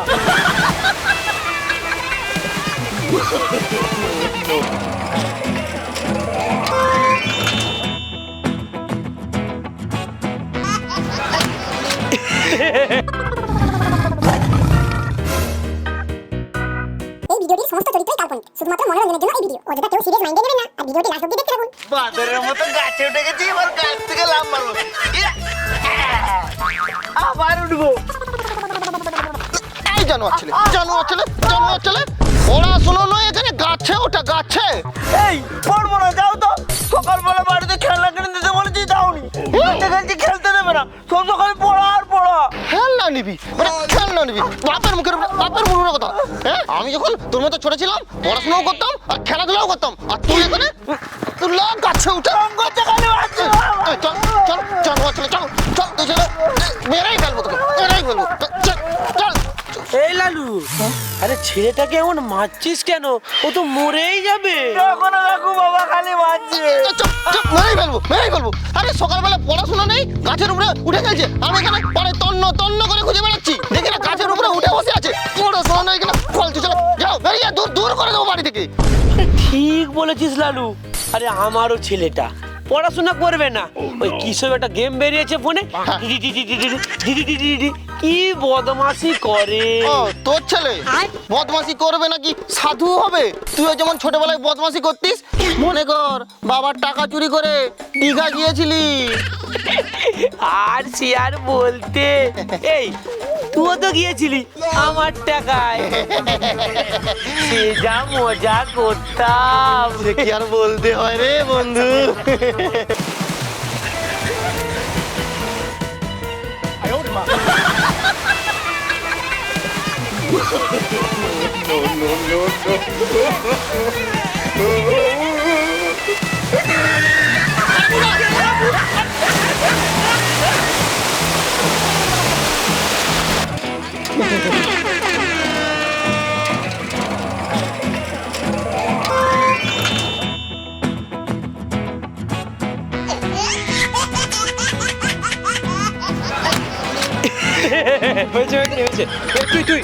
মা এই ভিডিওটির সমস্ত চরিত্রই কাল্পনিক শুধুমাত্র মনোরঞ্জনের জন্য এই ভিডিও অযথা কেউ সিরিয়াস মাইন্ডে নেবেন না, আর ভিডিওটি লাস্ট অব্দি দেখতে থাকুন। বাদরের মতো গাছে উঠে গেছি, এবার গাছ থেকে লাভ মারবো। ইয়া! আবার উঠবো। এই জানোয়ার ছেলে জানোয়ার ছেলে জানোয়ার ছেলে। পড়াশোনা নয় এখানে গাছে ওটা গাছে। এই পড়ব না যাও তো। সকালবেলা বাড়িতে খেলনা কিনে দিতে বলেছি যাওনি। খেলতে খেলতে দেবে না। সব সকালে পড়া আর পড়া। খেলনা নিবি? মানে খেলনা নিবি? বাপের মুখের বাপের মুখের কথা। হ্যাঁ? আমি যখন তোর মতো ছোট ছিলাম পড়াশোনাও করতাম আর খেলাধুলাও করতাম আর তুই এখানে তুই লাগ গাছে উঠে চল চল চল চল চল চল মেরেই ফেলব তোকে মেরেই ফেলব। এই লালু আরে ছেলেটাকে এমন মারছিস কেন? ও তো মরেই যাবে। এখন কাকু বাবা খালি মারছে। মেরেই ফেলব মেরেই ফেলব। আরে সকালবেলা পড়াশোনা নেই গাছের উপরে উঠে গেছে। আমি এখানে পরে তন্ন তন্ন করে খুঁজে বেড়াচ্ছি। দেখি না গাছের উপরে উঠে বসে আছে। পড়াশোনা নেই এখানে ফলতু চলো যাও বেরিয়ে যা, দূর দূর করে দেবো বাড়ি থেকে। ঠিক বলেছিস লালু। আরে আমারও ছেলেটা। পড়াশোনা করবে না ওই কিসব একটা গেম বেরিয়েছে ফোনে কি বদমাশি করে ও তোর ছেলে বদমাশি করবে নাকি সাধু হবে তুইও যেমন ছোটবেলায় বদমাশি করতিস মনে কর বাবার টাকা চুরি করে দীঘা গিয়েছিলি আর সে আর বলতে এই তুইও তো গিয়েছিলি আমার টাকায় সে যা মজা করতাম সে কি আর বলতে হয় রে বন্ধু হয়েছে হয়েছে হয়েছে। তুই তুই।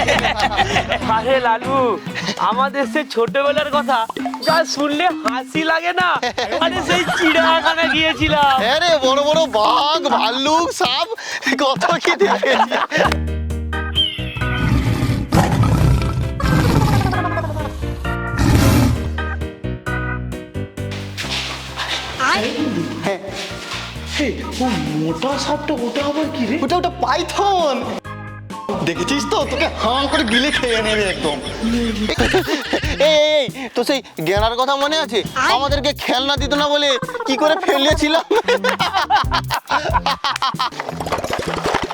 আরে লালু আমাদের সে ছোটবেলার কথা যা শুনলে হাসি লাগে না? আরে সেই চিড়িয়াখানা গিয়েছিলাম। হ্যাঁ রে বড় বড় বাঘ ভাল্লুক সাপ কত কি দেখেছি। মোটা সাপটা ওটা আবার কি রে? ওটা ওটা পাইথন। দেখেছিস তো? তোকে হাঁ করে গিলে খেয়ে নেবে একদম। এই তো সেই জ্ঞানার কথা মনে আছে? আমাদেরকে খেলনা দিত না বলে কি করে ফেলিয়েছিলাম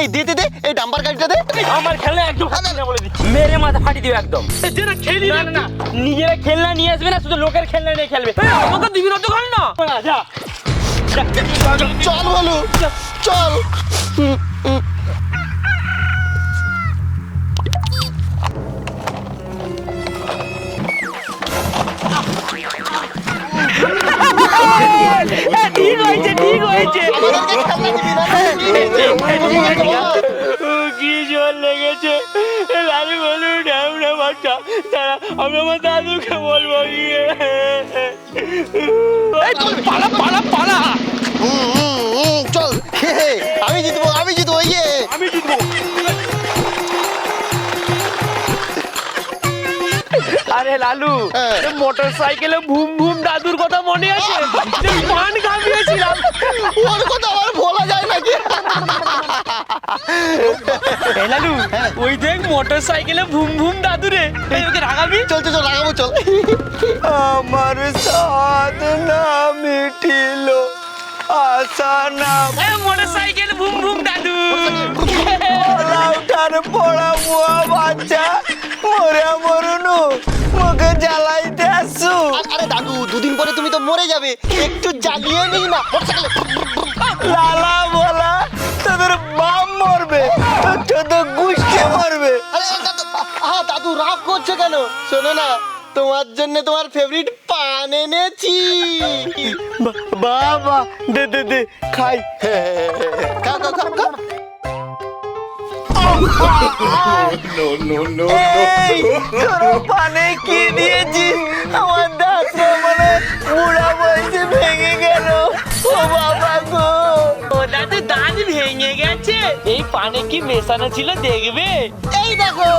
এই। দে দে দে এই ডাম্বার গাড়িটা দে। আমার খেলনা একদম বলে দিচ্ছি। মেরে মাথা ফাটি দিও একদম। যেটা খেলি না। না নিজেরা খেলনা নিয়ে আসবে না শুধু লোকের খেলনা নিয়ে খেলবে। আমাকে দিবি না তো খেল না। যা। চল বলু। চল। ঠিক হয়েছে ঠিক হয়েছে? কি জল লেগেছে লালু বলু ঢ্যামনা বাচ্চা তারা আমরা আমার দাদুকে বলব গিয়ে আরে লালু হ্যাঁ। মোটর সাইকেলে ভুম ভুম দাদুর কথা মনে আছে? পান খাবিয়েছিলাম ওর কথা আমার বলা যায় নাকি? লালু ওই দেখ মোটর সাইকেলে ভুম ভুম দাদু রে। এই ওকে রাগাবি? চল চল লাগাবো চল। আমার সাথ না মিটিল আশা না মোটর সাইকেল ভুম ভুম দাদু। পড়া বুয়া বাচ্চা মরে মরুনু মুখে জ্বালাইতে আসু আরে দাদু দুদিন পরে তুমি তো মরে যাবে। একটু জ্বালিয়ে নিই না। লালা বলা তোদের বাপ মরবে ছোট গুষ্টি মরবে। আরে দাদু রাগ করছে কেন? শোনো না তোমার জন্য তোমার ফেভারিট পান এনেছি। বাবা দে দে দে খাই। খাও খাও খাও খাও। এই, তোরা পানে কি দিয়েছিস আমার দাঁত মানে বুড়া বয়সে ভেঙে গেল। ও বাবা গো। ওটা তো দাঁত ভেঙে গেছে। এই পানে কি মেশানো ছিল দেখবে? এই দেখো।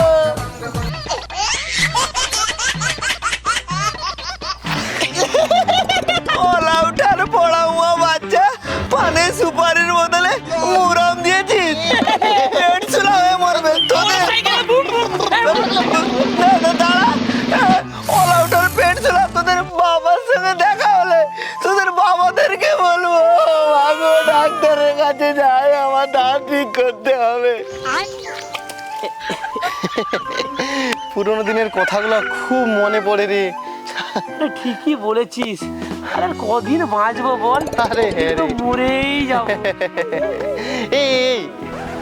পুরোনো দিনের কথাগুলো খুব মনে পড়ে রে। ঠিকই বলেছিস। আরে কদিন বাঁচবো বল? আরে হ্যাঁ মরেই যাব। এই এই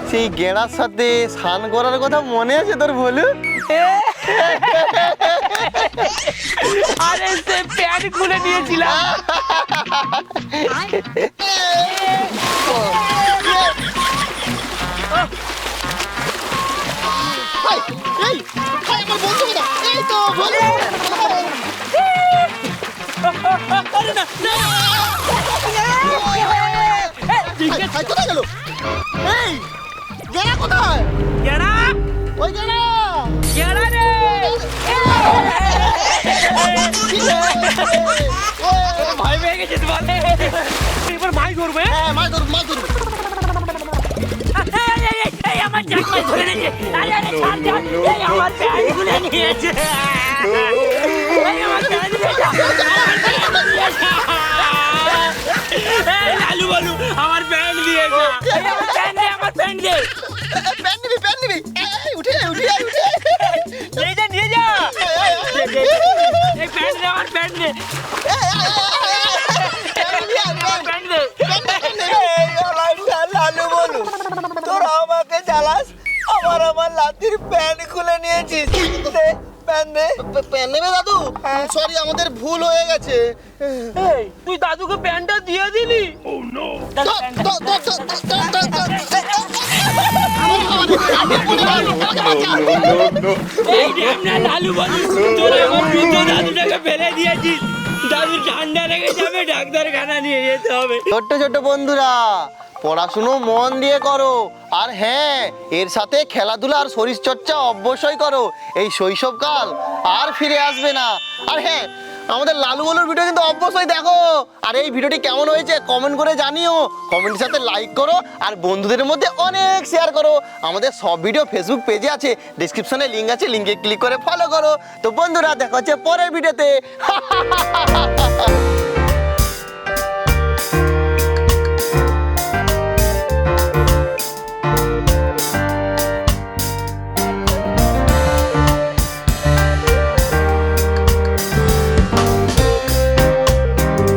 সেই গেঁড়ার সাথে স্নান করার কথা মনে আছে তোর বলু? আরে সে প্যান্ট খুলে দিয়েছিলাম গেল ভয় পেয়ে গেছিস এবার মাই করবে হ্যাঁ এই, আমার জামা ধরে নিয়েছে। আরে আরে ছাড় ছাড় আমার প্যান্ট খুলে নিয়েছে। আমার প্যান্ট লালু বলু আমার প্যান্ট দিয়েছে এই আমার প্যান্ট দে আমার প্যান্ট দে প্যান নিবি প্যান নিবি এই, উঠে আয়, উঠে আয়, উঠে আয়। নিয়ে যা নিয়ে যা এই প্যান্ট দে আমার প্যান্ট দে আমার প্যান্ট দে এই ওলাইটা লালু বলু তোরা আমাকে জ্বালাস আবার আমার লাতির প্যান্ট খুলে নিয়েছিস দে প্যান দে প্যান নেবে দাদু সরি আমাদের ভুল হয়ে গেছে এই তুই দাদুকে প্যান্টটা দিয়ে দিলি ও নো লালু বালু তোর আমার দাদুটাকে ফেলে দিয়েছিস দাদু ঠান্ডা লেগে যাবে ডাক্তারখানা নিয়ে যেতে হবে। ছোট্ট ছোট বন্ধুরা, পড়াশুনো মন দিয়ে করো। আর হ্যাঁ এর সাথে খেলাধুলা আর শরীর চর্চা অবশ্যই করো। এই শৈশবকাল আর ফিরে আসবে না। আর হ্যাঁ আমাদের লালু বলুর ভিডিও কিন্তু অবশ্যই দেখো। আর এই ভিডিওটি কেমন হয়েছে কমেন্ট করে জানিও। কমেন্টের সাথে লাইক করো আর বন্ধুদের মধ্যে অনেক শেয়ার করো। আমাদের সব ভিডিও ফেসবুক পেজে আছে ডিসক্রিপশনে লিঙ্ক আছে লিঙ্কে ক্লিক করে ফলো করো। তো বন্ধুরা, দেখা হচ্ছে পরের ভিডিওতে